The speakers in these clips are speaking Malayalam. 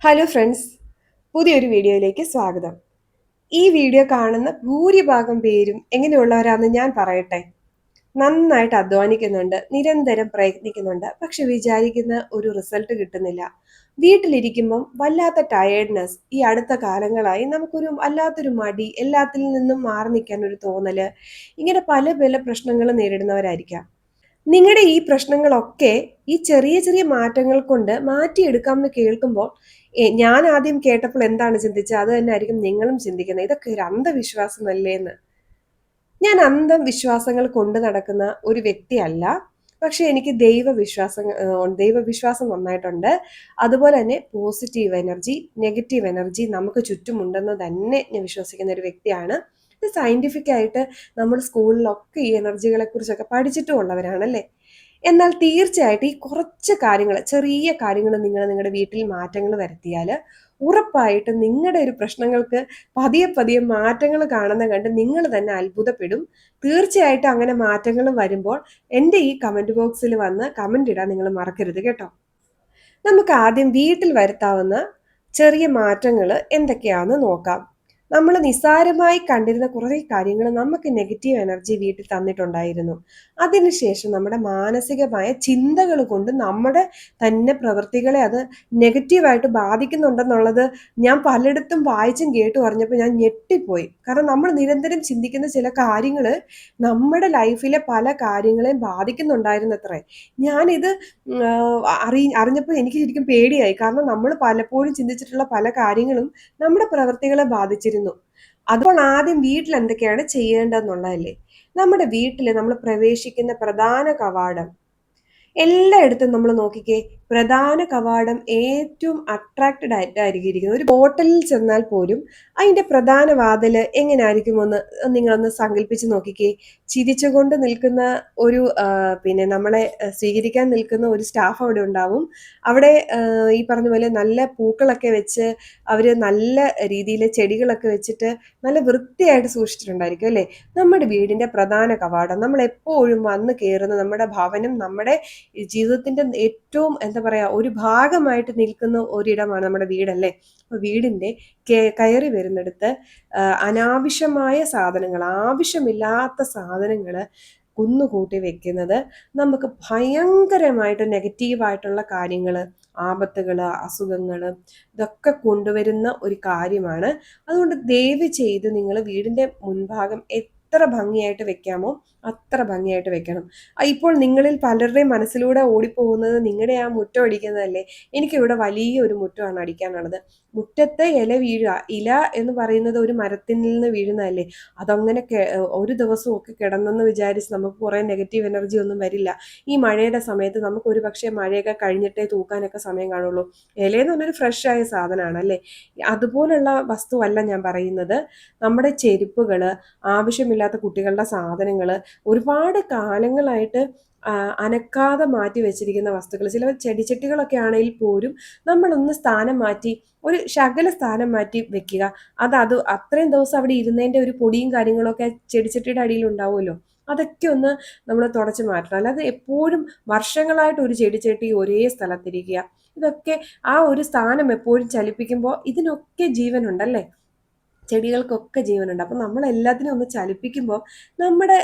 ഹലോ ഫ്രണ്ട്സ് പുതിയൊരു വീഡിയോയിലേക്ക് സ്വാഗതം. ഈ വീഡിയോ കാണുന്ന ഭൂരിഭാഗം പേരും എങ്ങനെയുള്ളവരാണെന്ന് ഞാൻ പറയട്ടെ. നന്നായിട്ട് അധ്വാനിക്കുന്നുണ്ട് നിരന്തരം പ്രയത്നിക്കുന്നുണ്ട് പക്ഷെ വിചാരിക്കുന്ന ഒരു റിസൾട്ട് കിട്ടുന്നില്ല. വീട്ടിലിരിക്കുമ്പം വല്ലാത്ത ടയേർഡ്നെസ് ഈ അടുത്ത കാലങ്ങളായി നമുക്കൊരു വല്ലാത്തൊരു മടി എല്ലാത്തിൽ നിന്നും മാറി നിൽക്കാൻ ഒരു തോന്നൽ ഇങ്ങനെ പല പല പ്രശ്നങ്ങൾ നേരിടുന്നവരായിരിക്കാം. നിങ്ങളുടെ ഈ പ്രശ്നങ്ങളൊക്കെ ഈ ചെറിയ ചെറിയ മാറ്റങ്ങൾ കൊണ്ട് മാറ്റിയെടുക്കാമെന്ന് കേൾക്കുമ്പോൾ ഞാൻ ആദ്യം കേട്ടപ്പോൾ എന്താണ് ചിന്തിച്ചത്? അത് തന്നെ ആയിരിക്കും നിങ്ങളും ചിന്തിക്കുന്നത്. ഇതൊക്കെ ഒരു അന്ധവിശ്വാസമല്ലേ എന്ന്. ഞാൻ അന്ധവിശ്വാസങ്ങൾ കൊണ്ട് നടക്കുന്ന ഒരു വ്യക്തിയല്ല. പക്ഷെ എനിക്ക് ദൈവവിശ്വാസം ദൈവവിശ്വാസം നന്നായിട്ടുണ്ട്. അതുപോലെ തന്നെ പോസിറ്റീവ് എനർജി നെഗറ്റീവ് എനർജി നമുക്ക് ചുറ്റുമുണ്ടെന്ന് തന്നെ ഞാൻ വിശ്വസിക്കുന്ന ഒരു വ്യക്തിയാണ്. ഇത് സയന്റിഫിക് ആയിട്ട് നമ്മൾ സ്കൂളിലൊക്കെ ഈ എനർജികളെ കുറിച്ചൊക്കെ പഠിച്ചിട്ടും ഉള്ളവരാണല്ലേ എന്നാൽ തീർച്ചയായിട്ടും ഈ കുറച്ച് കാര്യങ്ങൾ ചെറിയ കാര്യങ്ങൾ നിങ്ങൾ നിങ്ങളുടെ വീട്ടിൽ മാറ്റങ്ങൾ വരുത്തിയാൽ ഉറപ്പായിട്ടും നിങ്ങളുടെ ഒരു പ്രശ്നങ്ങൾക്ക് പതിയെ പതിയെ മാറ്റങ്ങൾ കാണുന്ന കണ്ട് നിങ്ങൾ തന്നെ അത്ഭുതപ്പെടും. തീർച്ചയായിട്ടും അങ്ങനെ മാറ്റങ്ങൾ വരുമ്പോൾ എന്റെ ഈ കമന്റ് ബോക്സിൽ വന്ന് കമന്റ് ഇടാൻ നിങ്ങൾ മറക്കരുത് കേട്ടോ. നമുക്ക് ആദ്യം വീട്ടിൽ വരുത്താവുന്ന ചെറിയ മാറ്റങ്ങൾ എന്തൊക്കെയാണെന്ന് നോക്കാം. നമ്മൾ നിസ്സാരമായി കണ്ടിരുന്ന കുറേ കാര്യങ്ങൾ നമുക്ക് നെഗറ്റീവ് എനർജി വീട്ടിൽ തന്നിട്ടുണ്ടായിരുന്നു. അതിനുശേഷം നമ്മുടെ മാനസികമായ ചിന്തകൾ കൊണ്ട് നമ്മുടെ തന്നെ പ്രവൃത്തികളെ അത് നെഗറ്റീവായിട്ട് ബാധിക്കുന്നുണ്ടെന്നുള്ളത് ഞാൻ പലയിടത്തും വായിച്ചും കേട്ടു പറഞ്ഞപ്പോൾ ഞാൻ ഞെട്ടിപ്പോയി. കാരണം നമ്മൾ നിരന്തരം ചിന്തിക്കുന്ന ചില കാര്യങ്ങൾ നമ്മുടെ ലൈഫിലെ പല കാര്യങ്ങളെയും ബാധിക്കുന്നുണ്ടായിരുന്നു അത്രേ ഞാനിത് അറി അറിഞ്ഞപ്പോൾ എനിക്ക് ശരിക്കും പേടിയായി. കാരണം നമ്മൾ പലപ്പോഴും ചിന്തിച്ചിട്ടുള്ള പല കാര്യങ്ങളും നമ്മുടെ പ്രവൃത്തികളെ ബാധിച്ചിരുന്നു. അപ്പോൾ ആദ്യം വീട്ടിൽ എന്തൊക്കെയാണ് ചെയ്യേണ്ടതെന്നുള്ളതല്ലേ? നമ്മുടെ വീട്ടിൽ നമ്മൾ പ്രവേശിക്കുന്ന പ്രധാന കവാടം. എല്ലായിടത്തും നമ്മൾ നോക്കിക്കേ പ്രധാന കവാടം ഏറ്റവും അട്രാക്റ്റഡ് ആയിട്ടായിരിക്കും. ഇരിക്കുന്നത് ഒരു ഹോട്ടലിൽ ചെന്നാൽ പോലും അതിന്റെ പ്രധാന വാതിൽ എങ്ങനെയായിരിക്കുമെന്ന് നിങ്ങളൊന്ന് സങ്കല്പിച്ച് നോക്കിക്കേ. ചിരിച്ചുകൊണ്ട് നിൽക്കുന്ന ഒരു പിന്നെ നമ്മളെ സ്വീകരിക്കാൻ നിൽക്കുന്ന ഒരു സ്റ്റാഫ് അവിടെ ഉണ്ടാവും. അവിടെ ഈ പറഞ്ഞ പോലെ നല്ല പൂക്കളൊക്കെ വെച്ച് അവർ നല്ല രീതിയിൽ ചെടികളൊക്കെ വെച്ചിട്ട് നല്ല വൃത്തിയായിട്ട് സൂക്ഷിച്ചിട്ടുണ്ടായിരിക്കും അല്ലേ? നമ്മുടെ വീടിന്റെ പ്രധാന കവാടം. നമ്മൾ എപ്പോഴും വന്ന് കയറുന്ന നമ്മുടെ ഭവനം നമ്മുടെ ജീവിതത്തിന്റെ ഏറ്റവും എന്താ എന്താ പറയുക ഒരു ഭാഗമായിട്ട് നിൽക്കുന്ന ഒരിടമാണ് നമ്മുടെ വീടല്ലേ? അപ്പോൾ വീടിന്റെ കയറി വരുന്നിടത്ത് അനാവശ്യമായ സാധനങ്ങൾ ആവശ്യമില്ലാത്ത സാധനങ്ങൾ കുന്നുകൂട്ടി വെക്കുന്നത് നമുക്ക് ഭയങ്കരമായിട്ട് നെഗറ്റീവായിട്ടുള്ള കാര്യങ്ങൾ ആപത്തുകൾ അസുഖങ്ങൾ ഇതൊക്കെ കൊണ്ടുവരുന്ന ഒരു കാര്യമാണ്. അതുകൊണ്ട് ദയവ് ചെയ്ത് നിങ്ങൾ വീടിന്റെ മുൻഭാഗം എത്ര ഭംഗിയായിട്ട് വെക്കാമോ അത്ര ഭംഗിയായിട്ട് വെക്കണം. ഇപ്പോൾ നിങ്ങളിൽ പലരുടെയും മനസ്സിലൂടെ ഓടിപ്പോകുന്നത് നിങ്ങളുടെ ആ മുറ്റം അടിക്കുന്നതല്ലേ? എനിക്കിവിടെ വലിയൊരു മുറ്റമാണ് അടിക്കാനുള്ളത്. മുറ്റത്തെ ഇല വീഴുക ഇല എന്ന് പറയുന്നത് ഒരു മരത്തിൽ നിന്ന് വീഴുന്നതല്ലേ? അതങ്ങനെ ഒരു ദിവസം ഒക്കെ കിടന്നെന്ന് വിചാരിച്ച് നമുക്ക് കുറേ നെഗറ്റീവ് എനർജി ഒന്നും വരില്ല. ഈ മഴയുടെ സമയത്ത് നമുക്ക് ഒരു പക്ഷേ മഴയൊക്കെ കഴിഞ്ഞിട്ടേ തൂക്കാനൊക്കെ സമയം കാണുള്ളൂ. ഇലയെന്ന് പറഞ്ഞൊരു ഫ്രഷ് ആയ സാധനമാണ് അല്ലേ? അതുപോലുള്ള വസ്തുവല്ല ഞാൻ പറയുന്നത്. നമ്മുടെ ചെരുപ്പുകൾ ആവശ്യമില്ലാത്ത കുട്ടികളുടെ സാധനങ്ങൾ ഒരുപാട് കാലങ്ങളായിട്ട് അനക്കാതെ മാറ്റി വെച്ചിരിക്കുന്ന വസ്തുക്കൾ. ചില ചെടിച്ചട്ടികളൊക്കെ ആണെങ്കിൽ പോലും നമ്മളൊന്ന് സ്ഥാനം മാറ്റി ഒരു ശകല സ്ഥാനം മാറ്റി വെക്കുക. അത് അത് അത്രയും ദിവസം അവിടെ ഇരുന്നതിന്റെ ഒരു പൊടിയും കാര്യങ്ങളൊക്കെ ചെടിച്ചട്ടിയുടെ അടിയിൽ ഉണ്ടാവുമല്ലോ. അതൊക്കെ ഒന്ന് നമ്മൾ തുടച്ച് മാറ്റണം. അല്ലാതെ എപ്പോഴും വർഷങ്ങളായിട്ട് ഒരു ചെടിച്ചട്ടി ഒരേ സ്ഥലത്തിരിക്കുക. ഇതൊക്കെ ആ ഒരു സ്ഥാനം എപ്പോഴും ചലിപ്പിക്കുമ്പോൾ ഇതിനൊക്കെ ജീവനുണ്ടല്ലേ ചെടികൾക്കൊക്കെ ജീവനുണ്ട്. അപ്പം നമ്മൾ എല്ലാത്തിനും ഒന്ന് ചലിപ്പിക്കുമ്പോൾ നമ്മുടെ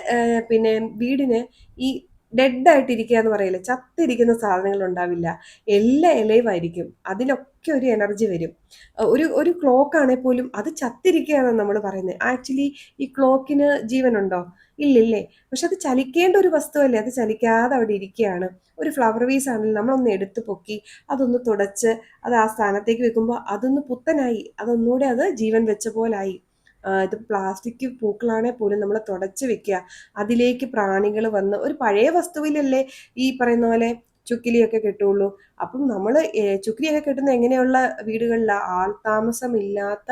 പിന്നെ വീടിന് ഈ ഡെഡ് ആയിട്ടിരിക്കുക എന്ന് പറയില്ല. ചത്തിരിക്കുന്ന സാധനങ്ങൾ ഉണ്ടാവില്ല. എല്ലാ ഇലയുമായിരിക്കും. അതിലൊക്കെ ഒരു എനർജി വരും. ഒരു ഒരു ക്ലോക്ക് ആണെങ്കിൽ പോലും അത് ചത്തിരിക്കുകയാണെന്ന് നമ്മൾ പറയുന്നത്. ആക്ച്വലി ഈ ക്ലോക്കിന് ജീവനുണ്ടോ? ഇല്ലില്ലേ. പക്ഷെ അത് ചലിക്കേണ്ട ഒരു വസ്തുവല്ലേ. അത് ചലിക്കാതെ അവിടെ ഇരിക്കുകയാണ്. ഒരു ഫ്ലവർ വീസ് ആണെങ്കിൽ നമ്മളൊന്ന് എടുത്ത് പൊക്കി അതൊന്ന് തുടച്ച് അത് ആ സ്ഥാനത്തേക്ക് വെക്കുമ്പോൾ അതൊന്ന് പുത്തനായി. അതൊന്നുകൂടെ അത് ജീവൻ വെച്ച പോലായി. ഇത് പ്ലാസ്റ്റിക് പൂക്കളാണെങ്കിൽ പോലും നമ്മൾ തുടച്ച് വെക്കുക. അതിലേക്ക് പ്രാണികൾ വന്ന് ഒരു പഴയ വസ്തുവിലല്ലേ ഈ പറയുന്ന പോലെ ചുക്കിലിയൊക്കെ കിട്ടുള്ളൂ. അപ്പം നമ്മൾ ചുക്കിലിയൊക്കെ കിട്ടുന്ന എങ്ങനെയുള്ള വീടുകളിലാണ് ആൾ താമസമില്ലാത്ത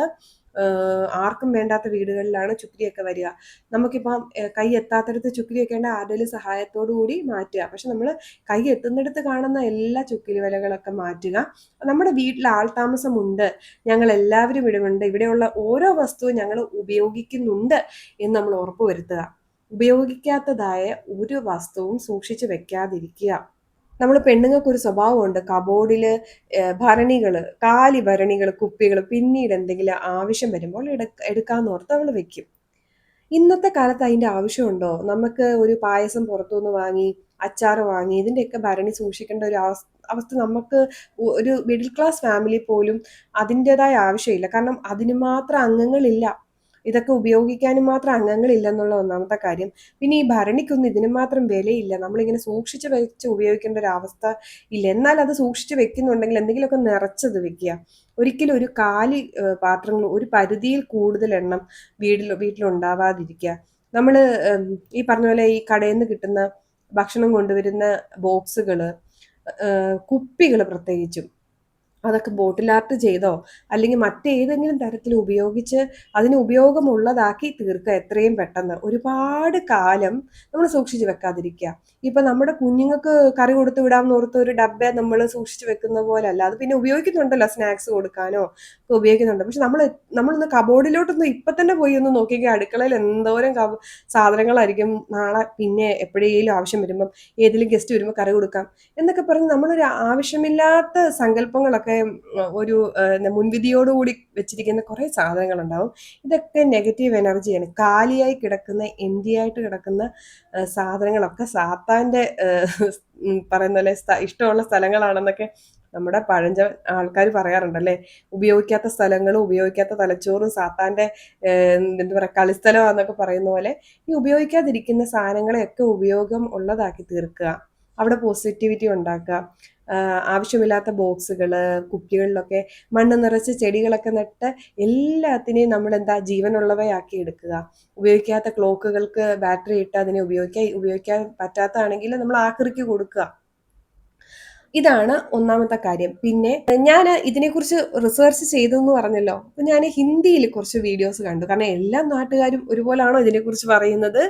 ആർക്കും വേണ്ടാത്ത വീടുകളിലാണ് ചുക്രിയൊക്കെ വരിക. നമുക്കിപ്പം കൈ എത്താത്തടത്ത് ചുക്രിയൊക്കെ ഉണ്ട് ആരുടെയും സഹായത്തോടു കൂടി മാറ്റുക. പക്ഷെ നമ്മൾ കൈ എത്തുന്നിടത്ത് കാണുന്ന എല്ലാ ചുക്കിലി വലകളൊക്കെ മാറ്റുക. നമ്മുടെ വീട്ടിൽ ആൾതാമസമുണ്ട് ഞങ്ങൾ എല്ലാവരും ഇവിടെയുണ്ട്. ഇവിടെയുള്ള ഓരോ വസ്തുവും ഞങ്ങൾ ഉപയോഗിക്കുന്നുണ്ട് എന്ന് നമ്മൾ ഉറപ്പുവരുത്തുക. ഉപയോഗിക്കാത്തതായ ഒരു വസ്തുവും സൂക്ഷിച്ചു വെക്കാതിരിക്കുക. നമ്മൾ പെണ്ണുങ്ങൾക്ക് ഒരു സ്വഭാവമുണ്ട് കബോർഡിൽ ഭരണികൾ കാലി ഭരണികൾ കുപ്പികൾ പിന്നീട് എന്തെങ്കിലും ആവശ്യം വരുമ്പോൾ എടുക്കാമെന്ന് ഓർത്ത് നമ്മൾ വെക്കും. ഇന്നത്തെ കാലത്ത് അതിന്റെ ആവശ്യമുണ്ടോ? നമുക്ക് ഒരു പായസം പുറത്തുനിന്ന് വാങ്ങി അച്ചാർ വാങ്ങി ഇതിന്റെയൊക്കെ ഭരണി സൂക്ഷിക്കേണ്ട ഒരു അവസ്ഥ അവസ്ഥ നമുക്ക് ഒരു മിഡിൽ ക്ലാസ് ഫാമിലി പോലും അതിന്റെതായ ആവശ്യമില്ല. കാരണം അതിന് മാത്രം അംഗങ്ങളില്ല. ഇതൊക്കെ ഉപയോഗിക്കാനും മാത്രം അംഗങ്ങളില്ലെന്നുള്ള ഒന്നാമത്തെ കാര്യം. പിന്നെ ഈ ഭരണിക്കൊന്നും ഇതിന് മാത്രം വിലയില്ല. നമ്മളിങ്ങനെ സൂക്ഷിച്ച് വെച്ച് ഉപയോഗിക്കേണ്ട ഒരു അവസ്ഥ ഇല്ല. എന്നാൽ അത് സൂക്ഷിച്ച് വെക്കുന്നുണ്ടെങ്കിൽ എന്തെങ്കിലുമൊക്കെ നിറച്ചത് വെക്കുക. ഒരിക്കലും ഒരു കാലി പാത്രങ്ങൾ ഒരു പരിധിയിൽ കൂടുതൽ എണ്ണം വീട്ടിൽ വീട്ടിലുണ്ടാവാതിരിക്കുക നമ്മൾ ഈ പറഞ്ഞ പോലെ ഈ കടയിൽ നിന്ന് കിട്ടുന്ന ഭക്ഷണം കൊണ്ടുവരുന്ന ബോക്സുകൾ കുപ്പികൾ പ്രത്യേകിച്ചും. അതൊക്കെ ബോട്ടിൽ ആർട്ട് ചെയ്തോ? അല്ലെങ്കിൽ മറ്റേതെങ്കിലും തരത്തിൽ ഉപയോഗിച്ച് അതിന് ഉപയോഗമുള്ളതാക്കി തീർക്കുക എത്രയും പെട്ടെന്ന്. ഒരുപാട് കാലം നമ്മൾ സൂക്ഷിച്ച് വെക്കാതിരിക്കുക. ഇപ്പം നമ്മുടെ കുഞ്ഞുങ്ങൾക്ക് കറി കൊടുത്ത് വിടാമെന്ന് ഓർത്ത് ഒരു ഡബ്ബ നമ്മൾ സൂക്ഷിച്ച് വെക്കുന്ന പോലെ അല്ല. അത് പിന്നെ ഉപയോഗിക്കുന്നുണ്ടല്ലോ സ്നാക്സ് കൊടുക്കാനോ? ഒക്കെ ഉപയോഗിക്കുന്നുണ്ട്. പക്ഷെ നമ്മൾ നമ്മളൊന്ന് കബോർഡിലോട്ടൊന്ന് ഇപ്പം തന്നെ പോയി ഒന്ന് നോക്കിക്കുക അടുക്കളയിൽ എന്തോരം സാധനങ്ങളായിരിക്കും. നാളെ പിന്നെ എപ്പോഴേലും ആവശ്യം വരുമ്പം ഏതെങ്കിലും ഗസ്റ്റ് വരുമ്പോൾ കറി കൊടുക്കാം. എന്നൊക്കെ പറഞ്ഞ് നമ്മളൊരു ആവശ്യമില്ലാത്ത സങ്കല്പങ്ങളൊക്കെ ഒരു മുൻവിധിയോടുകൂടി വെച്ചിരിക്കുന്ന കുറേ സാധനങ്ങളുണ്ടാവും. ഇതൊക്കെ നെഗറ്റീവ് എനർജിയാണ്. കാലിയായി കിടക്കുന്ന എം ആയിട്ട് കിടക്കുന്ന സാധനങ്ങളൊക്കെ സാത്താന്റെ പറയുന്ന പോലെ ഇഷ്ടമുള്ള സ്ഥലങ്ങളാണെന്നൊക്കെ നമ്മുടെ പഴഞ്ച ആൾക്കാർ പറയാറുണ്ടല്ലേ? ഉപയോഗിക്കാത്ത സ്ഥലങ്ങളും ഉപയോഗിക്കാത്ത തലച്ചോറും സാത്താന്റെ എന്താ പറയുക കളിസ്ഥലമാണെന്നൊക്കെ പറയുന്ന പോലെ ഈ ഉപയോഗിക്കാതിരിക്കുന്ന സാധനങ്ങളെയൊക്കെ ഉപയോഗം ഉള്ളതാക്കി തീർക്കുക. അവിടെ പോസിറ്റിവിറ്റി ഉണ്ടാക്കുക. ആവശ്യമില്ലാത്ത ബോക്സുകൾ കുപ്പികളിലൊക്കെ മണ്ണ് നിറച്ച് ചെടികളൊക്കെ നട്ട് എല്ലാത്തിനെയും നമ്മൾ എന്താ ജീവനുള്ളവയാക്കി എടുക്കുക. ഉപയോഗിക്കാത്ത ക്ലോക്കുകൾക്ക് ബാറ്ററി ഇട്ട് അതിനെ ഉപയോഗിക്കാൻ ഉപയോഗിക്കാൻ പറ്റാത്തതാണെങ്കിൽ നമ്മൾ ആക്രിക്ക് കൊടുക്കുക. ഇതാണ് ഒന്നാമത്തെ കാര്യം. പിന്നെ ഞാൻ ഇതിനെക്കുറിച്ച് റിസർച്ച് ചെയ്തു എന്ന് പറഞ്ഞല്ലോ. അപ്പം ഞാൻ ഹിന്ദിയിൽ കുറച്ച് വീഡിയോസ് കണ്ടു. കാരണം എല്ലാ നാട്ടുകാരും ഒരുപോലാണോ ഇതിനെക്കുറിച്ച് പറയുന്നത്?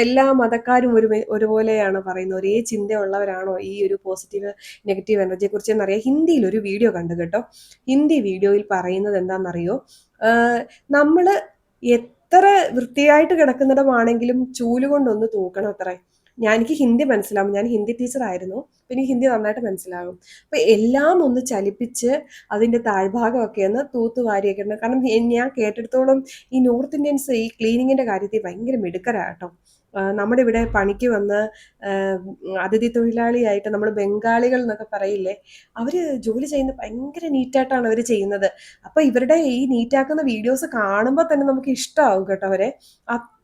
എല്ലാ മതക്കാരും ഒരു ഒരുപോലെയാണ് പറയുന്നത്. ഒരേ ചിന്തയുള്ളവരാണോ ഈ ഒരു പോസിറ്റീവ് നെഗറ്റീവ് എനർജിയെക്കുറിച്ച് എന്നറിയാം ഹിന്ദിയിൽ ഒരു വീഡിയോ കണ്ടു കേട്ടോ. ഹിന്ദി വീഡിയോയിൽ പറയുന്നത് എന്താണെന്നറിയോ? നമ്മൾ എത്ര വൃത്തിയായിട്ട് കിടക്കുന്നിടമാണെങ്കിലും ചൂൽ കൊണ്ടൊന്ന് തൂക്കണം അത്രേ. ഞാൻ എനിക്ക് ഹിന്ദി മനസ്സിലാവും. ഞാൻ ഹിന്ദി ടീച്ചറായിരുന്നു. അപ്പം എനിക്ക് ഹിന്ദി നന്നായിട്ട് മനസ്സിലാകും. അപ്പോൾ എല്ലാം ഒന്ന് ചലിപ്പിച്ച് അതിന്റെ താഴ്ഭാഗമൊക്കെ ഒന്ന് തൂത്തുവാരിയൊക്കെ ഉണ്ട് കാരണം ഞാൻ കേട്ടിടത്തോളം ഈ നോർത്ത് ഇന്ത്യൻസ് ഈ ക്ലീനിങ്ങിന്റെ കാര്യത്തിൽ ഭയങ്കര മിടുക്കരാട്ടോ. നമ്മുടെ ഇവിടെ പണിക്ക് വന്ന് അതിഥി തൊഴിലാളിയായിട്ട് നമ്മൾ ബംഗാളികൾ എന്നൊക്കെ പറയില്ലേ അവർ ജോലി ചെയ്യുന്നത് ഭയങ്കര നീറ്റായിട്ടാണ് അവർ ചെയ്യുന്നത്. അപ്പോൾ ഇവരുടെ ഈ നീറ്റാക്കുന്ന വീഡിയോസ് കാണുമ്പോൾ തന്നെ നമുക്ക് ഇഷ്ടമാവും കേട്ടോ അവരെ.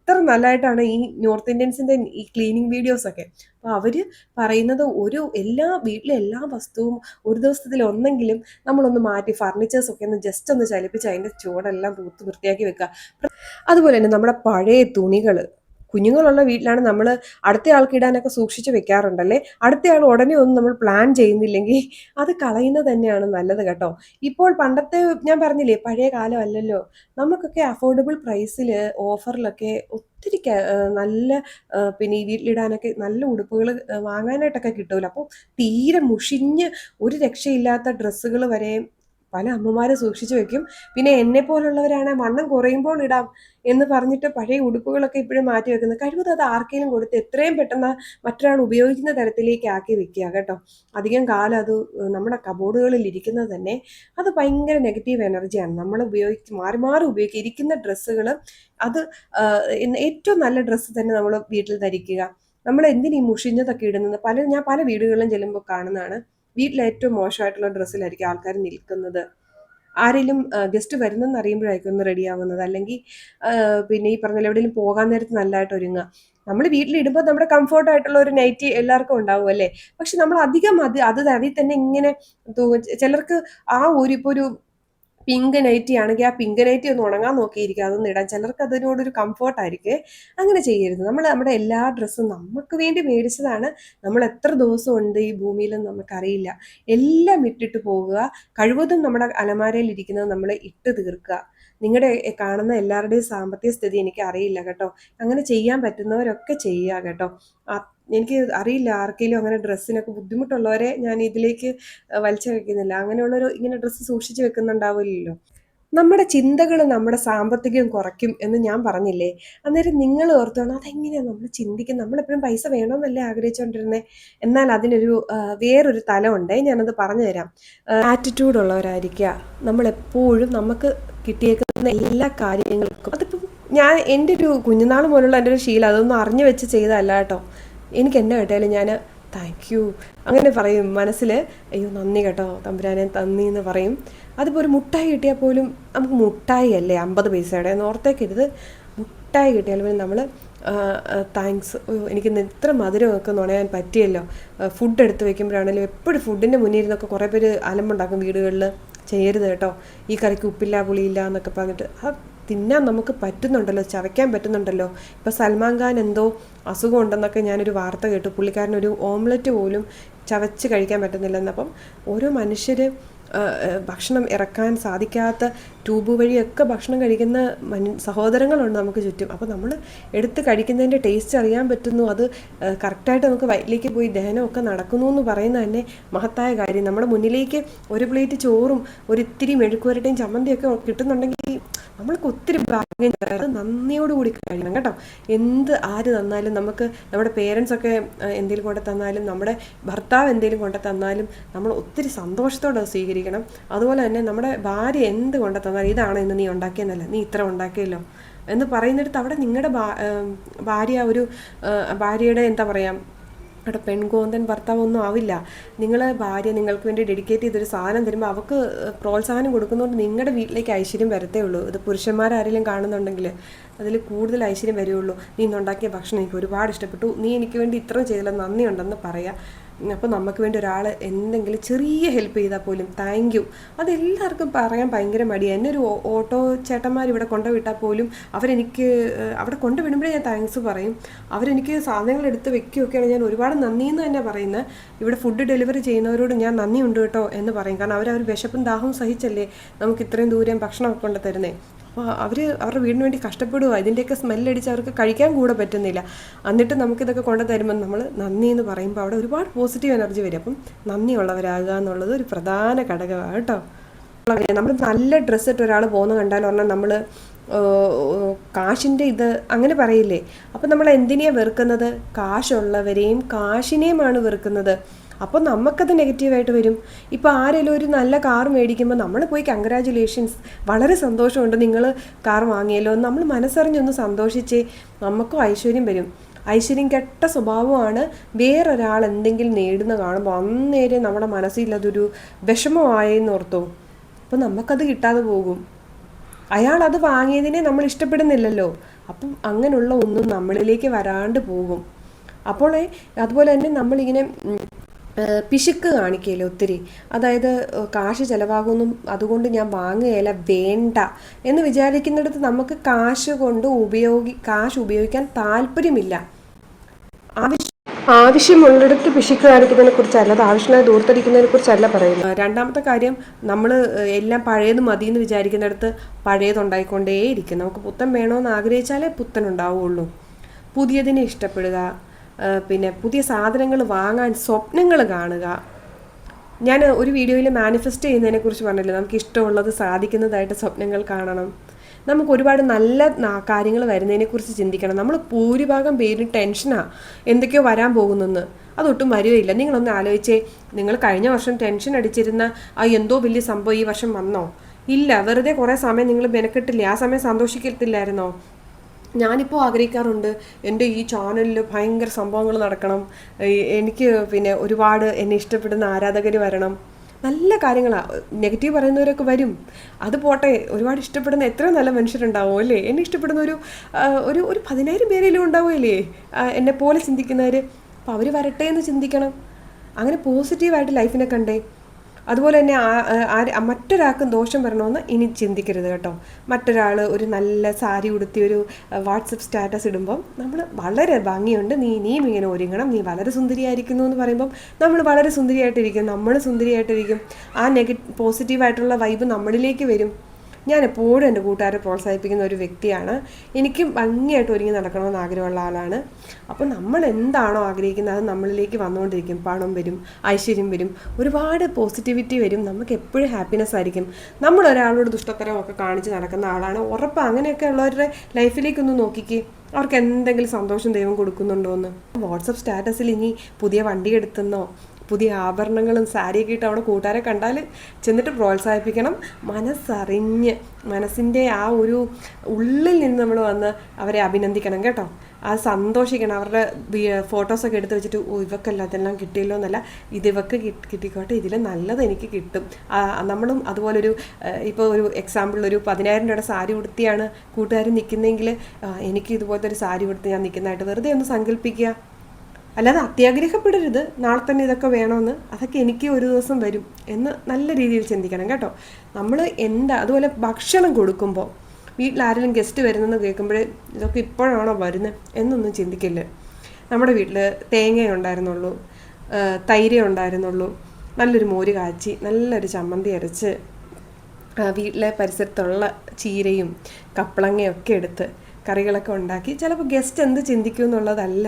അത്ര നല്ലതായിട്ടാണ് ഈ നോർത്ത് ഇന്ത്യൻസിന്റെ ഈ ക്ലീനിങ് വീഡിയോസ് ഒക്കെ. അപ്പോൾ അവർ പറയുന്നത് ഒരു എല്ലാ വീട്ടിലെ എല്ലാ വസ്തുവും ഒരു ദിവസത്തിൽ ഒന്നെങ്കിലും നമ്മളൊന്ന് മാറ്റി ഫർണിച്ചേഴ്സൊക്കെ ഒന്ന് ജസ്റ്റ് ഒന്ന് ചലിപ്പിച്ച് അതിന്റെ ചുവടെല്ലാം തൂത്ത് വൃത്തിയാക്കി വെക്കുക. അതുപോലെ തന്നെ നമ്മുടെ പഴയ തുണികൾ കുഞ്ഞുങ്ങളുള്ള വീട്ടിലാണ് നമ്മൾ അടുത്ത ആൾക്ക് ഇടാനൊക്കെ സൂക്ഷിച്ച് വെക്കാറുണ്ടല്ലേ? അടുത്തയാൾ ഉടനെ ഒന്നും നമ്മൾ പ്ലാൻ ചെയ്യുന്നില്ലെങ്കിൽ അത് കളയുന്നത് തന്നെയാണ് നല്ലത് കേട്ടോ. ഇപ്പോൾ പണ്ടത്തെ ഞാൻ പറഞ്ഞില്ലേ പഴയ കാലം അല്ലല്ലോ. നമുക്കൊക്കെ അഫോർഡബിൾ പ്രൈസിൽ ഓഫറിലൊക്കെ ഒത്തിരി നല്ല പിന്നെ ഈ വീട്ടിലിടാനൊക്കെ നല്ല ഉടുപ്പുകൾ വാങ്ങാനായിട്ടൊക്കെ കിട്ടുമല്ലോ അപ്പോൾ തീരെ മുഷിഞ്ഞ് ഒരു രക്ഷയില്ലാത്ത ഡ്രസ്സുകൾ വരെ പല അമ്മമാരും സൂക്ഷിച്ചു വെക്കും. പിന്നെ എന്നെ പോലുള്ളവരാണ് വണ്ണം കുറയുമ്പോൾ ഇടാം എന്ന് പറഞ്ഞിട്ട് പഴയ ഉടുപ്പുകളൊക്കെ ഇപ്പോഴും മാറ്റി വെക്കുന്നത്. കഴിവത് അത് ആർക്കെങ്കിലും കൊടുത്ത് എത്രയും പെട്ടെന്ന് മറ്റൊരാൾ ഉപയോഗിക്കുന്ന തരത്തിലേക്ക് ആക്കി വെക്കുക കേട്ടോ. അധികം കാലം അത് നമ്മുടെ കബോർഡുകളിൽ ഇരിക്കുന്നത് തന്നെ അത് ഭയങ്കര നെഗറ്റീവ് എനർജിയാണ് നമ്മൾ ഉപയോഗിച്ച് മാറി മാറി ഉപയോഗിക്കുക. ഇരിക്കുന്ന ഡ്രസ്സുകൾ അത് ഏറ്റവും നല്ല ഡ്രസ്സ് തന്നെ നമ്മൾ വീട്ടിൽ ധരിക്കുക. നമ്മൾ എന്തിനീ മുഷിഞ്ഞതൊക്കെ ഇടുന്നത്? പല ഞാൻ പല വീടുകളിലും ചെല്ലുമ്പോൾ കാണുന്നതാണ് വീട്ടിൽ ഏറ്റവും മോശമായിട്ടുള്ള ഡ്രസ്സിലായിരിക്കും ആൾക്കാർ നിൽക്കുന്നത്. ആരെങ്കിലും ഗസ്റ്റ് വരുന്നെന്ന് അറിയുമ്പോഴായിരിക്കും ഒന്ന് റെഡി ആവുന്നത്. അല്ലെങ്കിൽ പിന്നെ ഈ പറഞ്ഞ എവിടെയെങ്കിലും പോകാൻ നേരത്ത് നല്ലതായിട്ട് ഒരുങ്ങുക. നമ്മൾ വീട്ടിലിടുമ്പോൾ നമ്മുടെ കംഫർട്ട് ആയിട്ടുള്ള ഒരു നൈറ്റ് എല്ലാവർക്കും ഉണ്ടാവും അല്ലേ? പക്ഷെ നമ്മൾ അധികം അത് അത് തന്നെ ഇങ്ങനെ ചിലർക്ക് ആ ഒരു ഇപ്പോൾ ഒരു പിങ്ക് നൈറ്റി ആണെങ്കിൽ ആ പിങ്ക് നൈറ്റി ഒന്ന് ഉണങ്ങാൻ നോക്കിയിരിക്കുക. അതൊന്നും ഇടാൻ. ചിലർക്ക് അതിനോടൊരു കംഫർട്ട് ആയിരിക്കേ. അങ്ങനെ ചെയ്യരുത്. നമ്മൾ നമ്മുടെ എല്ലാ ഡ്രസ്സും നമുക്ക് വേണ്ടി മേടിച്ചതാണ്. നമ്മൾ എത്ര ദിവസം ഉണ്ട് ഈ ഭൂമിയിലെന്ന് നമുക്കറിയില്ല. എല്ലാം ഇട്ടിട്ട് പോകുക കഴിവതും നമ്മുടെ അലമാരയിൽ ഇരിക്കുന്നത് നമ്മൾ ഇട്ട് തീർക്കുക. നിങ്ങളുടെ കാണുന്ന എല്ലാവരുടെയും സാമ്പത്തിക സ്ഥിതി എനിക്ക് അറിയില്ല കേട്ടോ. അങ്ങനെ ചെയ്യാൻ പറ്റുന്നവരൊക്കെ ചെയ്യുക കേട്ടോ. എനിക്ക് അറിയില്ല ആർക്കെങ്കിലും അങ്ങനെ ഡ്രസ്സിനൊക്കെ ബുദ്ധിമുട്ടുള്ളവരെ ഞാൻ ഇതിലേക്ക് വലിച്ചു വെക്കുന്നില്ല. അങ്ങനെയുള്ളൊരു ഇങ്ങനെ ഡ്രസ്സ് സൂക്ഷിച്ച് വെക്കുന്നുണ്ടാവില്ലല്ലോ. നമ്മുടെ ചിന്തകൾ നമ്മുടെ സാമ്പത്തികം കുറയ്ക്കും എന്ന് ഞാൻ പറഞ്ഞില്ലേ? അന്നേരം നിങ്ങൾ ഓർത്തോണം അതെങ്ങനെയാണ് നമ്മൾ ചിന്തിക്കുന്നത് നമ്മളെപ്പോഴും പൈസ വേണമെന്നല്ലേ ആഗ്രഹിച്ചുകൊണ്ടിരുന്നത് എന്നാൽ അതിനൊരു വേറൊരു തലമുണ്ടേ. ഞാനത് പറഞ്ഞു തരാം ആറ്റിറ്റ്യൂഡ് ഉള്ളവരായിരിക്കുക നമ്മളെപ്പോഴും നമുക്ക് കിട്ടിയേക്കുന്ന എല്ലാ കാര്യങ്ങൾക്കും. അതിപ്പം ഞാൻ എന്റെ ഒരു കുഞ്ഞുനാൾ പോലുള്ള എന്റെ ഒരു ശീലം അതൊന്നും അറിഞ്ഞു വെച്ച് ചെയ്തതല്ല കേട്ടോ. എനിക്ക് എന്നെ കേട്ടാലും ഞാൻ താങ്ക് യു അങ്ങനെ പറയും. മനസ്സിൽ അയ്യോ നന്ദി കേട്ടോ തമ്പുരാനെ തന്നി എന്ന് പറയും. അതിപ്പോൾ ഒരു മുട്ടായി കിട്ടിയാൽ പോലും നമുക്ക് മുട്ടായി അല്ലേ? അമ്പത് പൈസയുടെ ഓർത്തേക്കരുത്. മുട്ടായി കിട്ടിയാൽ പോലും നമ്മൾ താങ്ക്സ് എനിക്ക് ഇത്ര മധുരമൊക്കെ നുണയാൻ പറ്റിയല്ലോ. ഫുഡ് എടുത്ത് വെക്കുമ്പോഴാണെങ്കിലും എപ്പോഴും ഫുഡിന്റെ മുന്നിൽ ഇരുന്നൊക്കെ കുറേ പേര് അലമ്പുണ്ടാക്കും വീടുകളിൽ ചെയ്യരുത് കേട്ടോ. ഈ കറിക്ക് ഉപ്പില്ല പുളിയില്ല എന്നൊക്കെ പറഞ്ഞിട്ട്. തിന്നാൻ നമുക്ക് പറ്റുന്നുണ്ടല്ലോ ചവയ്ക്കാൻ പറ്റുന്നുണ്ടല്ലോ. ഇപ്പോൾ സൽമാൻ ഖാൻ എന്തോ അസുഖം ഉണ്ടെന്നൊക്കെ ഞാനൊരു വാർത്ത കേട്ടു. പുള്ളിക്കാരനൊരു ഓംലെറ്റ് പോലും ചവച്ച് കഴിക്കാൻ പറ്റുന്നില്ലെന്നപ്പം ഓരോ മനുഷ്യർ ഭക്ഷണം ഇറക്കാൻ സാധിക്കാത്ത ട്യൂബ് വഴിയൊക്കെ ഭക്ഷണം കഴിക്കുന്ന മനു സഹോദരങ്ങളുണ്ട് നമുക്ക് ചുറ്റും. അപ്പോൾ നമ്മൾ എടുത്ത് കഴിക്കുന്നതിന്റെ ടേസ്റ്റ് അറിയാൻ പറ്റുന്നു. അത് കറക്റ്റായിട്ട് നമുക്ക് വയറ്റിലേക്ക് പോയി ദഹനമൊക്കെ നടക്കുന്നു എന്ന് പറയുന്നത് തന്നെ മഹത്തായ കാര്യം. നമ്മുടെ മുന്നിലേക്ക് ഒരു പ്ലേറ്റ് ചോറും ഒരു ഇത്തിരി മെഴുക്കുവരട്ടയും ചമ്മന്തിയൊക്കെ കിട്ടുന്നുണ്ടെങ്കിൽ നമ്മൾക്ക് ഒത്തിരി ഭാഗ്യം നന്ദിയോടുകൂടി കഴിയണം കേട്ടോ. എന്ത് ആര് തന്നാലും നമുക്ക് നമ്മുടെ പേരൻസൊക്കെ എന്തെങ്കിലും കൊണ്ടു തന്നാലും നമ്മുടെ ഭർത്താവ് എന്തെങ്കിലും കൊണ്ടു തന്നാലും നമ്മൾ ഒത്തിരി സന്തോഷത്തോടെ സ്വീകരിക്കണം അതുപോലെ തന്നെ നമ്മുടെ ഭാര്യ എന്ത് കൊണ്ട് തന്നാൽ ഇതാണ് ഇന്ന് നീ ഉണ്ടാക്കിയെന്നല്ല നീ ഇത്ര ഉണ്ടാക്കിയല്ലോ എന്ന് പറയുന്നിടത്ത് അവിടെ നിങ്ങളുടെ ഭാര്യ ഒരു ഭാര്യയുടെ എന്താ പറയുക അവിടെ പെൺകോന്തൻ ഭർത്താവ് ഒന്നും ആവില്ല. നിങ്ങൾ ഭാര്യ നിങ്ങൾക്ക് വേണ്ടി ഡെഡിക്കേറ്റ് ചെയ്തൊരു സാധനം തരുമ്പോൾ അവർക്ക് പ്രോത്സാഹനം കൊടുക്കുന്നതുകൊണ്ട് നിങ്ങളുടെ വീട്ടിലേക്ക് ഐശ്വര്യം വരത്തേ ഉള്ളൂ. ഇത് പുരുഷന്മാരാരെങ്കിലും കാണുന്നുണ്ടെങ്കിൽ അതിൽ കൂടുതൽ ഐശ്വര്യം വരുള്ളൂ നീ ഇന്നുണ്ടാക്കിയ ഭക്ഷണം എനിക്ക് ഒരുപാട് ഇഷ്ടപ്പെട്ടു. നീ എനിക്ക് വേണ്ടി ഇത്രയും ചെയ്തല്ലോ നന്ദിയുണ്ടെന്ന് പറയാം. അപ്പോൾ നമുക്ക് വേണ്ടി ഒരാൾ എന്തെങ്കിലും ചെറിയ ഹെൽപ്പ് ചെയ്താൽ പോലും താങ്ക് യു അതെല്ലാവർക്കും പറയാൻ ഭയങ്കര മടിയാണ് എന്നെ ഒരു ഓട്ടോ ചേട്ടന്മാർ ഇവിടെ കൊണ്ടുവിട്ടാൽ പോലും അവരെനിക്ക് അവിടെ കൊണ്ടുവിടുമ്പോഴേ ഞാൻ താങ്ക്സ് പറയും. അവരെനിക്ക് സാധനങ്ങൾ എടുത്ത് വെക്കുകയൊക്കെയാണ് ഞാൻ ഒരുപാട് നന്ദി എന്ന് തന്നെ പറയുന്നത് ഇവിടെ ഫുഡ് ഡെലിവറി ചെയ്യുന്നവരോട് ഞാൻ നന്ദിയുണ്ട് കേട്ടോ എന്ന് പറയും. കാരണം അവർ അവർ വിശപ്പും ദാഹവും സഹിച്ചല്ലേ നമുക്ക് ഇത്രയും ദൂരം ഭക്ഷണമൊക്കെ കൊണ്ട് തരുന്നേ അപ്പോൾ അവർ അവരുടെ വീടിന് വേണ്ടി കഷ്ടപ്പെടുക ഇതിന്റെയൊക്കെ സ്മെല്ലടിച്ച് അവർക്ക് കഴിക്കാൻ കൂടെ പറ്റുന്നില്ല. എന്നിട്ട് നമുക്കിതൊക്കെ കൊണ്ടു തരുമ്പോൾ നമ്മൾ നന്ദി എന്ന് പറയുമ്പോൾ അവിടെ ഒരുപാട് പോസിറ്റീവ് എനർജി വരും. അപ്പം നന്ദിയുള്ളവരാകുക എന്നുള്ളത് ഒരു പ്രധാന ഘടകമാണ് കേട്ടോ. നമ്മൾ നല്ല ഡ്രസ്സ് ഇട്ട് ഒരാൾ പോകുന്ന കണ്ടാൽ പറഞ്ഞാൽ നമ്മൾ കാശിന്റെ ഇത് അങ്ങനെ പറയില്ലേ? അപ്പം നമ്മൾ എന്തിനെയാണ് വെറുക്കുന്നത്? കാശുള്ളവരെയും കാശിനെയുമാണ് വെറുക്കുന്നത്. അപ്പോൾ നമുക്കത് നെഗറ്റീവായിട്ട് വരും. ഇപ്പോൾ ആരെങ്കിലും ഒരു നല്ല കാർ മേടിക്കുമ്പോൾ നമ്മൾ പോയി കൺഗ്രാജുലേഷൻസ് വളരെ സന്തോഷമുണ്ട് നിങ്ങൾ കാർ വാങ്ങിയല്ലോ നമ്മൾ മനസ്സറിഞ്ഞൊന്ന് സന്തോഷിച്ചേ നമുക്കും ഐശ്വര്യം വരും. ഐശ്വര്യം കെട്ട സ്വഭാവമാണ്. വേറൊരാൾ എന്തെങ്കിലും നേടുന്ന കാണുമ്പോൾ അന്നേരം നമ്മുടെ മനസ്സിൽ അതൊരു വിഷമമായെന്ന് ഓർത്തോ. അപ്പോൾ നമുക്കത് കിട്ടാതെ പോകും. അയാൾ അത് വാങ്ങിയതിനെ നമ്മൾ ഇഷ്ടപ്പെടുന്നില്ലല്ലോ. അപ്പം അങ്ങനെയുള്ള ഒന്നും നമ്മളിലേക്ക് വരാണ്ട് പോകും. അപ്പോൾ അതുപോലെ തന്നെ നമ്മളിങ്ങനെ പിശുക്ക് കാണിക്കുകയില്ല ഒത്തിരി. അതായത് കാശ് ചിലവാകുമെന്നും അതുകൊണ്ട് ഞാൻ വാങ്ങുകയില്ല വേണ്ട എന്ന് വിചാരിക്കുന്നിടത്ത് നമുക്ക് കാശ് കൊണ്ട് ഉപയോഗി കാശ് ഉപയോഗിക്കാൻ താല്പര്യമില്ല. ആവശ്യം ആവശ്യമുള്ളിടത്ത് പിശുക്ക് കാണിക്കുന്നതിനെ കുറിച്ചല്ല അത് ആവശ്യമായി ദൂർത്തടിക്കുന്നതിനെ കുറിച്ചല്ല പറയുന്നത്. രണ്ടാമത്തെ കാര്യം നമ്മൾ എല്ലാം പഴയത് മതി എന്ന് വിചാരിക്കുന്നിടത്ത് പഴയതുണ്ടായിക്കൊണ്ടേയിരിക്കും. നമുക്ക് പുത്തൻ വേണമെന്ന് ആഗ്രഹിച്ചാലേ പുത്തൻ ഉണ്ടാവുകയുള്ളൂ. പുതിയതിനെ ഇഷ്ടപ്പെടുക പിന്നെ പുതിയ സാധനങ്ങൾ വാങ്ങാൻ സ്വപ്നങ്ങൾ കാണുക. ഞാൻ ഒരു വീഡിയോയിൽ മാനിഫെസ്റ്റ് ചെയ്യുന്നതിനെ കുറിച്ച് പറഞ്ഞില്ലേ? നമുക്ക് ഇഷ്ടമുള്ളത് സാധിക്കുന്നതായിട്ട് സ്വപ്നങ്ങൾ കാണണം. നമുക്ക് ഒരുപാട് നല്ല കാര്യങ്ങൾ വരുന്നതിനെക്കുറിച്ച് ചിന്തിക്കണം. നമ്മൾ ഭൂരിഭാഗം പേരിന് ടെൻഷനാണ് എന്തൊക്കെയോ വരാൻ പോകുന്നെന്ന്. അതൊട്ടും വരികയില്ല. നിങ്ങളൊന്ന് ആലോചിച്ചേ. നിങ്ങൾ കഴിഞ്ഞ വർഷം ടെൻഷൻ അടിച്ചിരുന്ന ആ എന്തോ വലിയ സംഭവം ഈ വർഷം വന്നോ? ഇല്ല വെറുതെ കുറേ സമയം നിങ്ങൾ മെനക്കെട്ടില്ലേ? ആ സമയം സന്തോഷിക്കത്തില്ലായിരുന്നോ? ഞാനിപ്പോൾ ആഗ്രഹിക്കാറുണ്ട് എന്റെ ഈ ചാനലിൽ ഭയങ്കര സംഭവങ്ങൾ നടക്കണം. എനിക്ക് പിന്നെ ഒരുപാട് എന്നെ ഇഷ്ടപ്പെടുന്ന ആരാധകർ വരണം. നല്ല കാര്യങ്ങളാണ് നെഗറ്റീവ് പറയുന്നവരൊക്കെ വരും. അത് പോട്ടെ ഒരുപാട് ഇഷ്ടപ്പെടുന്ന എത്ര നല്ല മനുഷ്യരുണ്ടാവും അല്ലേ? എന്നെ ഇഷ്ടപ്പെടുന്ന ഒരു ഒരു ഒരു പതിനായിരം പേരെങ്കിലും ഉണ്ടാവുമല്ലേ എന്നെ പോലെ ചിന്തിക്കുന്നവർ അപ്പോൾ അവർ വരട്ടെ എന്ന് ചിന്തിക്കണം. അങ്ങനെ പോസിറ്റീവായിട്ട് ലൈഫിനെ കണ്ടേ. അതുപോലെ തന്നെ ആ മറ്റൊരാൾക്കും ദോഷം വരണമെന്ന് ഇനി ചിന്തിക്കരുത് കേട്ടോ. മറ്റൊരാൾ ഒരു നല്ല സാരി ഉടുത്തി ഒരു വാട്സപ്പ് സ്റ്റാറ്റസ് ഇടുമ്പം നമ്മൾ വളരെ ഭംഗിയുണ്ട്. നീ ഇനിയും ഇങ്ങനെ ഒരുങ്ങണം. നീ വളരെ സുന്ദരിയായിരിക്കുന്നു എന്ന് പറയുമ്പം നമ്മൾ വളരെ സുന്ദരിയായിട്ടിരിക്കും. നമ്മൾ സുന്ദരിയായിട്ടിരിക്കും. ആ നെഗ പോസിറ്റീവായിട്ടുള്ള വൈബ് നമ്മളിലേക്ക് വരും. ഞാൻ എപ്പോഴും എന്റെ കൂട്ടുകാരെ പ്രോത്സാഹിപ്പിക്കുന്ന ഒരു വ്യക്തിയാണ്. എനിക്കും ഭംഗിയായിട്ട് ഒരുങ്ങി നടക്കണമെന്ന് ആഗ്രഹമുള്ള ആളാണ്. അപ്പോൾ നമ്മൾ എന്താണോ ആഗ്രഹിക്കുന്നത് അത് നമ്മളിലേക്ക് വന്നുകൊണ്ടിരിക്കും. പണം വരും ഐശ്വര്യം വരും ഒരുപാട് പോസിറ്റിവിറ്റി വരും. നമുക്ക് എപ്പോഴും ഹാപ്പിനെസ് ആയിരിക്കും. നമ്മൾ ഒരാളോട് ദുഷ്ടത്തരമൊക്കെ കാണിച്ച് നടക്കുന്ന ആളാണ്. ഉറപ്പ് അങ്ങനെയൊക്കെ ഉള്ളവരുടെ ലൈഫിലേക്കൊന്ന് നോക്കിക്കേ. അവർക്ക് എന്തെങ്കിലും സന്തോഷം ദൈവം കൊടുക്കുന്നുണ്ടോ എന്ന് വാട്സപ്പ് സ്റ്റാറ്റസിൽ ഇനി പുതിയ വണ്ടി എടുത്തെന്നോ പുതിയ ആഭരണങ്ങളും സാരിയൊക്കെ ഇട്ട് അവിടെ കൂട്ടുകാരെ കണ്ടാൽ ചെന്നിട്ട് പ്രോത്സാഹിപ്പിക്കണം. മനസ്സറിഞ്ഞ് മനസ്സിന്റെ ആ ഒരു ഉള്ളിൽ നിന്ന് നമ്മൾ വന്ന് അവരെ അഭിനന്ദിക്കണം കേട്ടോ. ആ സന്തോഷിക്കണം. അവരുടെ ഫോട്ടോസൊക്കെ എടുത്ത് വെച്ചിട്ട് ഓ ഇവക്കല്ല അതെല്ലാം കിട്ടിയല്ലോ എന്നല്ല. ഇത് ഇവക്ക് കിട്ടിക്കോട്ടെ. ഇതിൽ നല്ലത് എനിക്ക് കിട്ടും. നമ്മളും അതുപോലൊരു ഇപ്പോൾ ഒരു എക്സാമ്പിൾ ഒരു പതിനായിരം രൂപയുടെ സാരി ഉടുത്തിയാണ് കൂട്ടുകാർ നിൽക്കുന്നതെങ്കിൽ എനിക്ക് ഇതുപോലത്തെ ഒരു സാരി ഉടുത്ത് ഞാൻ നിൽക്കുന്നതായിട്ട് വെറുതെ ഒന്ന് സങ്കല്പിക്കുക. അല്ലാതെ അത്യാഗ്രഹപ്പെടരുത്. നാളെ തന്നെ ഇതൊക്കെ വേണമെന്ന്. അതൊക്കെ എനിക്ക് ഒരു ദിവസം വരും എന്ന് നല്ല രീതിയിൽ ചിന്തിക്കണം കേട്ടോ. നമ്മൾ എന്താ അതുപോലെ ഭക്ഷണം കൊടുക്കുമ്പോൾ വീട്ടിൽ ആരെങ്കിലും ഗസ്റ്റ് വരുന്നെന്ന് കേൾക്കുമ്പോൾ ഇതൊക്കെ ഇപ്പോഴാണോ വരുന്നത് എന്നൊന്നും ചിന്തിക്കില്ല. നമ്മുടെ വീട്ടിൽ തേങ്ങ ഉണ്ടായിരുന്നുള്ളൂ തൈര് ഉണ്ടായിരുന്നുള്ളൂ നല്ലൊരു മോര് കാച്ചി നല്ലൊരു ചമ്മന്തി അരച്ച് വീട്ടിലെ പരിസരത്തുള്ള ചീരയും കപ്പളങ്ങയൊക്കെ എടുത്ത് കറികളൊക്കെ ഉണ്ടാക്കി ചിലപ്പോൾ ഗസ്റ്റ് എന്ത് ചിന്തിക്കും എന്നുള്ളതല്ല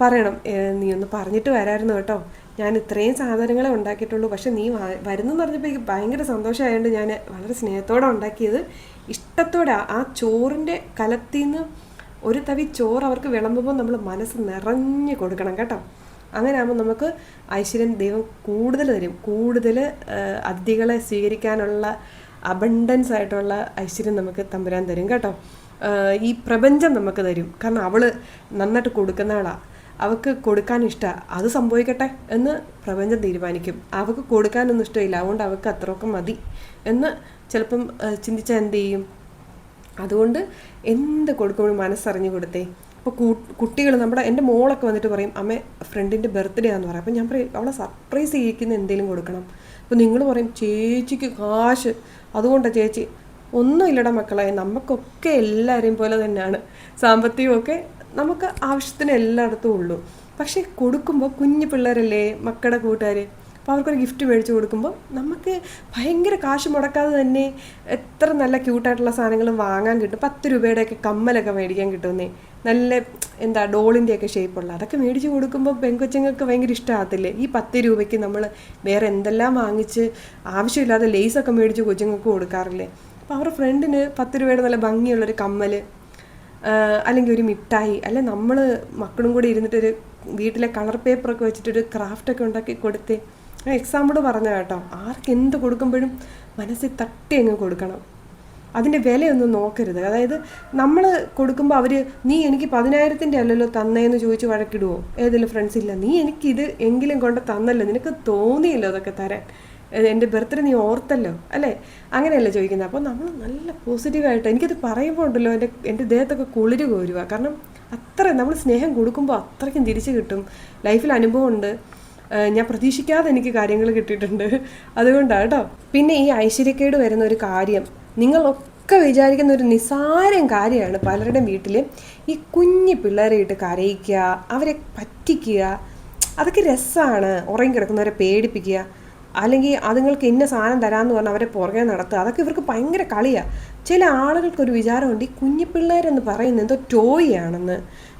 പറയണം. നീ ഒന്ന് പറഞ്ഞിട്ട് വരായിരുന്നു കേട്ടോ. ഞാൻ ഇത്രയും സാധനങ്ങളെ ഉണ്ടാക്കിയിട്ടുള്ളൂ. പക്ഷെ നീ വരുന്നു പറഞ്ഞപ്പോൾ എനിക്ക് ഭയങ്കര സന്തോഷമായതുകൊണ്ട് ഞാൻ വളരെ സ്നേഹത്തോടെ ഉണ്ടാക്കിയത്. ഇഷ്ടത്തോടെ ആ ചോറിന്റെ കലത്തിൽ നിന്ന് ഒരു തവി ചോറ് അവർക്ക് വിളമ്പുമ്പോൾ നമ്മൾ മനസ്സ് നിറഞ്ഞു കൊടുക്കണം കേട്ടോ. അങ്ങനെ ആകുമ്പോൾ നമുക്ക് ഐശ്വര്യം ദൈവം കൂടുതൽ തരും. കൂടുതൽ അതിഥികളെ സ്വീകരിക്കാനുള്ള അബണ്ടൻസ് ആയിട്ടുള്ള ഐശ്വര്യം നമുക്ക് തമ്പുരാൻ തരും കേട്ടോ. ഈ പ്രപഞ്ചം നമുക്ക് തരും. കാരണം അവൾ നന്നായിട്ട് കൊടുക്കുന്ന ആളാണ് അവൾക്ക് കൊടുക്കാൻ ഇഷ്ടമാണ് അത് സംഭവിക്കട്ടെ എന്ന് പ്രപഞ്ചം തീരുമാനിക്കും. അവൾക്ക് കൊടുക്കാനൊന്നും ഇഷ്ടമില്ല. അതുകൊണ്ട് അവൾക്ക് അത്രയൊക്കെ മതി എന്ന് ചിലപ്പം ചിന്തിച്ചാൽ എന്ത് ചെയ്യും? അതുകൊണ്ട് എന്ത് കൊടുക്കുമ്പോഴും മനസ്സറിഞ്ഞു കൊടുത്തേ. അപ്പോൾ കുട്ടികൾ നമ്മുടെ എന്റെ മോളൊക്കെ വന്നിട്ട് പറയും അമ്മ ഫ്രണ്ടിന്റെ ബർത്ത്ഡേ ആണെന്ന് പറയും അപ്പോൾ ഞാൻ പറയും അവളെ സർപ്രൈസ് ചെയ്യിക്കുന്ന എന്തെങ്കിലും കൊടുക്കണം. അപ്പോൾ നിങ്ങൾ പറയും ചേച്ചിക്ക് കാശ്. അതുകൊണ്ടാണ് ചേച്ചി ഒന്നുമില്ലട മക്കളെ. നമുക്കൊക്കെ എല്ലാവരെയും പോലെ തന്നെയാണ്. സാമ്പത്തികമൊക്കെ നമുക്ക് ആവശ്യത്തിന് എല്ലായിടത്തും ഉള്ളൂ. പക്ഷേ കൊടുക്കുമ്പോൾ കുഞ്ഞു പിള്ളേരല്ലേ മക്കളുടെ കൂട്ടുകാർ അപ്പോൾ അവർക്കൊരു ഗിഫ്റ്റ് മേടിച്ച് കൊടുക്കുമ്പോൾ നമുക്ക് ഭയങ്കര കാശ് മുടക്കാതെ തന്നെ എത്ര നല്ല ക്യൂട്ടായിട്ടുള്ള സാധനങ്ങൾ വാങ്ങാൻ കിട്ടും. പത്ത് രൂപയുടെയൊക്കെ കമ്മലൊക്കെ മേടിക്കാൻ കിട്ടുന്നേ നല്ല എന്താ ഡോളിന്റെയൊക്കെ ഷേപ്പുള്ള അതൊക്കെ മേടിച്ച് കൊടുക്കുമ്പോൾ പെങ്കൊച്ചുങ്ങൾക്ക് ഭയങ്കര ഇഷ്ടമാകത്തില്ലേ ഈ പത്ത് രൂപയ്ക്ക് നമ്മൾ വേറെ എന്തെല്ലാം വാങ്ങിച്ച് ആവശ്യമില്ലാതെ ലേസൊക്കെ മേടിച്ച് കൊച്ചുങ്ങൾക്ക് കൊടുക്കാറില്ലേ? അപ്പോൾ അവരുടെ ഫ്രണ്ടിന് പത്ത് രൂപയുടെ നല്ല ഭംഗിയുള്ളൊരു കമ്മൽ അല്ലെങ്കിൽ ഒരു മിഠായി അല്ലെ നമ്മൾ മക്കളും കൂടി ഇരുന്നിട്ടൊരു വീട്ടിലെ കളർ പേപ്പറൊക്കെ വെച്ചിട്ടൊരു ക്രാഫ്റ്റൊക്കെ ഉണ്ടാക്കി കൊടുത്തേ എക്സാമ്പിൾ പറഞ്ഞ കേട്ടോ. ആർക്ക് എന്ത് കൊടുക്കുമ്പോഴും മനസ്സിൽ തട്ടി അങ്ങ് കൊടുക്കണം. അതിന്റെ വിലയൊന്നും നോക്കരുത്. അതായത് നമ്മൾ കൊടുക്കുമ്പോൾ അവർ നീ എനിക്ക് പതിനായിരത്തിന്റെ അല്ലല്ലോ തന്നേന്ന് ചോദിച്ച് വഴക്കിടുവോ? ഏതെങ്കിലും ഫ്രണ്ട്സ് ഇല്ല. നീ എനിക്കിത് എങ്കിലും കൊണ്ട് തന്നല്ലോ. നിനക്ക് തോന്നിയല്ലോ അതൊക്കെ തരാൻ. എന്റെ ബർത്ത്ഡേ നീ ഓർത്തല്ലോ അല്ലേ? അങ്ങനെയല്ലേ ചോദിക്കുന്നത്. അപ്പോൾ നമ്മൾ നല്ല പോസിറ്റീവായിട്ട് എനിക്കത് പറയുമ്പോൾ ഉണ്ടല്ലോ എന്റെ എന്റെ ദേഹത്തൊക്കെ കുളിര് കോരുക കാരണം അത്ര നമ്മൾ സ്നേഹം കൊടുക്കുമ്പോൾ അത്രയ്ക്കും തിരിച്ചു കിട്ടും. ലൈഫിൽ അനുഭവമുണ്ട് ഞാൻ പ്രതീക്ഷിക്കാതെ എനിക്ക് കാര്യങ്ങൾ കിട്ടിയിട്ടുണ്ട്. അതുകൊണ്ടാണ് കേട്ടോ. പിന്നെ ഈ ഐശ്വര്യക്കേട് വരുന്ന ഒരു കാര്യം. നിങ്ങളൊക്കെ വിചാരിക്കുന്ന ഒരു നിസാരം കാര്യമാണ് പലരുടെയും വീട്ടിൽ ഈ കുഞ്ഞു പിള്ളേരെ ഇട്ട് കരയിക്കുക അവരെ പറ്റിക്കുക അതൊക്കെ രസമാണ് ഉറങ്ങി കിടക്കുന്നവരെ പേടിപ്പിക്കുക. അല്ലെങ്കിൽ അതുങ്ങൾക്ക് ഇന്ന സാധനം തരാമെന്ന് പറഞ്ഞാൽ അവരെ പുറകെ നടത്തുക. അതൊക്കെ ഇവർക്ക് ഭയങ്കര കളിയാണ് ചില ആളുകൾക്കൊരു വിചാരമുണ്ട് ഈ കുഞ്ഞു പിള്ളേരെന്ന് പറയുന്നത് എന്തോ ടോയ് ആണെന്ന്.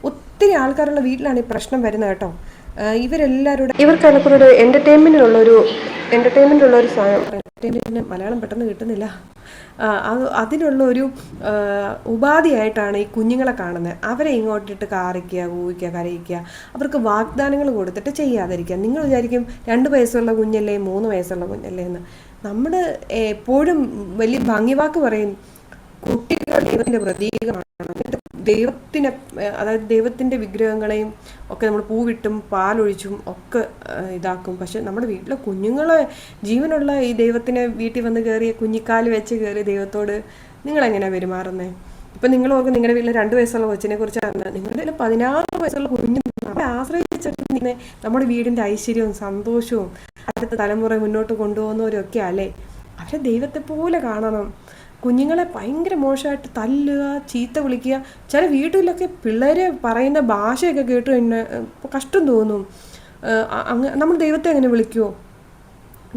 ഒത്തിരി ആൾക്കാരുള്ള വീട്ടിലാണ് ഈ പ്രശ്നം വരുന്നത് കേട്ടോ. ഇവരെല്ലാവരുടെ ഇവർക്ക് എന്റർടൈൻമെന്റിനുള്ള ഒരു എന്റർടൈൻമെന്റുള്ള സാധനം. എന്റർടൈൻമെന്റിന് മലയാളം പെട്ടെന്ന് കിട്ടുന്നില്ല. അത് അതിനുള്ള ഒരു ഉപാധിയായിട്ടാണ് ഈ കുഞ്ഞുങ്ങളെ കാണുന്നത്. അവരെ ഇങ്ങോട്ടിട്ട് കാറിക്കുക ഊഹിക്കുക കരയിക്കുക. അവർക്ക് വാഗ്ദാനങ്ങൾ കൊടുത്തിട്ട് ചെയ്യാതിരിക്കുക. നിങ്ങൾ വിചാരിക്കും രണ്ട് വയസ്സുള്ള കുഞ്ഞല്ലേ മൂന്ന് വയസ്സുള്ള കുഞ്ഞല്ലേ എന്ന്. നമ്മൾ എപ്പോഴും വലിയ ഭംഗിവാക്ക് പറയും കുട്ടികൾ ദൈവത്തിന്റെ പ്രതീകമാണ്. എന്നിട്ട് ദൈവത്തിനെ അതായത് ദൈവത്തിന്റെ വിഗ്രഹങ്ങളെയും ഒക്കെ നമ്മൾ പൂവിട്ടും പാലൊഴിച്ചും ഒക്കെ ഇതാക്കും. പക്ഷെ നമ്മുടെ വീട്ടിലെ കുഞ്ഞുങ്ങളെ ജീവനുള്ള ഈ ദൈവത്തിനെ വീട്ടിൽ വന്ന് കയറിയ കുഞ്ഞിക്കാൽ വെച്ച് കയറി ദൈവത്തോട് നിങ്ങളെങ്ങനെയാണ് പെരുമാറുന്നത് ഇപ്പം നിങ്ങൾ ഓർക്കും നിങ്ങളുടെ വീട്ടിലെ രണ്ട് വയസ്സുള്ള കൊച്ചിനെ കുറിച്ചാണ്. നിങ്ങളുടെ പതിനാറ് വയസ്സുള്ള കുഞ്ഞു നമ്മളെ ആശ്രയിച്ചിട്ട് നമ്മുടെ വീടിന്റെ ഐശ്വര്യവും സന്തോഷവും അടുത്ത തലമുറ മുന്നോട്ട് കൊണ്ടുപോകുന്നവരൊക്കെ അല്ലേ? അവരെ ദൈവത്തെ പോലെ കാണണം. കുഞ്ഞുങ്ങളെ ഭയങ്കര മോശമായിട്ട് തല്ലുക ചീത്ത വിളിക്കുക. ചില വീട്ടിലൊക്കെ പിള്ളേർ പറയുന്ന ഭാഷയൊക്കെ കേട്ട് കഴിഞ്ഞാൽ കഷ്ടം തോന്നും. അങ്ങ് നമ്മൾ ദൈവത്തെ അങ്ങനെ വിളിക്കുമോ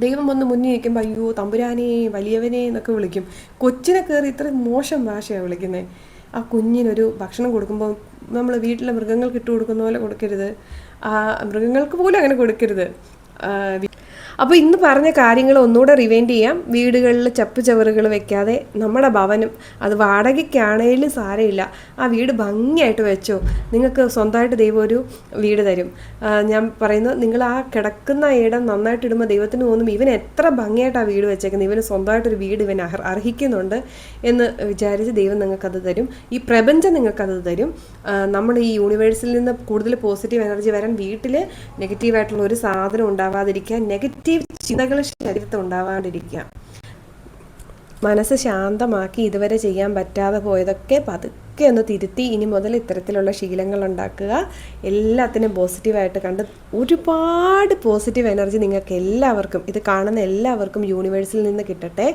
ദൈവം വന്ന് മുന്നിൽ നിൽക്കുമ്പോൾ അയ്യോ തമ്പുരാനെ വലിയവനെ എന്നൊക്കെ വിളിക്കും. കൊച്ചിനെ കയറി ഇത്ര മോശം ഭാഷയാണ് വിളിക്കുന്നത് ആ കുഞ്ഞിനൊരു ഭക്ഷണം കൊടുക്കുമ്പോൾ നമ്മൾ വീട്ടിലെ മൃഗങ്ങൾക്ക് ഇട്ട് കൊടുക്കുന്ന പോലെ കൊടുക്കരുത്. ആ മൃഗങ്ങൾക്ക് പോലും അങ്ങനെ കൊടുക്കരുത്. അപ്പോൾ ഇന്ന് പറഞ്ഞ കാര്യങ്ങൾ ഒന്നുകൂടെ റിവൈൻഡ് ചെയ്യാം. വീടുകളിൽ ചപ്പ് ചവറുകൾ വെക്കാതെ നമ്മുടെ ഭവനം അത് വാടകയ്ക്കാണേലും സാരമില്ല. ആ വീട് ഭംഗിയായിട്ട് വെച്ചോ. നിങ്ങൾക്ക് സ്വന്തമായിട്ട് ദൈവം ഒരു വീട് തരും. ഞാൻ പറയുന്നത് നിങ്ങൾ ആ കിടക്കുന്ന ഇടം നന്നായിട്ട് ഇടുമ്പോൾ ദൈവത്തിന് തോന്നും ഇവൻ എത്ര ഭംഗിയായിട്ട് ആ വീട് വെച്ചേക്കുന്നത്. ഇവന് സ്വന്തമായിട്ടൊരു വീട് ഇവൻ അർഹ അർഹിക്കുന്നുണ്ട് എന്ന് വിചാരിച്ച് ദൈവം നിങ്ങൾക്കത് തരും. ഈ പ്രപഞ്ചം നിങ്ങൾക്കത് തരും. നമ്മുടെ ഈ യൂണിവേഴ്സിൽ നിന്ന് കൂടുതൽ പോസിറ്റീവ് എനർജി വരാൻ വീട്ടിൽ നെഗറ്റീവായിട്ടുള്ള ഒരു സാധനം ഉണ്ടാവാതിരിക്കുക നെഗറ്റീവ് ചിന്തകൾ ശരീരത്തിൽ ഉണ്ടാവാണ്ടിരിക്കുക മനസ്സ് ശാന്തമാക്കി ഇതുവരെ ചെയ്യാൻ പറ്റാതെ പോയതൊക്കെ പതുക്കെ ഒന്ന് തിരുത്തി ഇനി മുതൽ ഇത്തരത്തിലുള്ള ശീലങ്ങൾ ഉണ്ടാക്കുക. എല്ലാത്തിനും പോസിറ്റീവായിട്ട് കണ്ട് ഒരുപാട് പോസിറ്റീവ് എനർജി നിങ്ങൾക്ക് എല്ലാവർക്കും ഇത് കാണുന്ന എല്ലാവർക്കും യൂണിവേഴ്സിൽ നിന്ന് കിട്ടട്ടെ.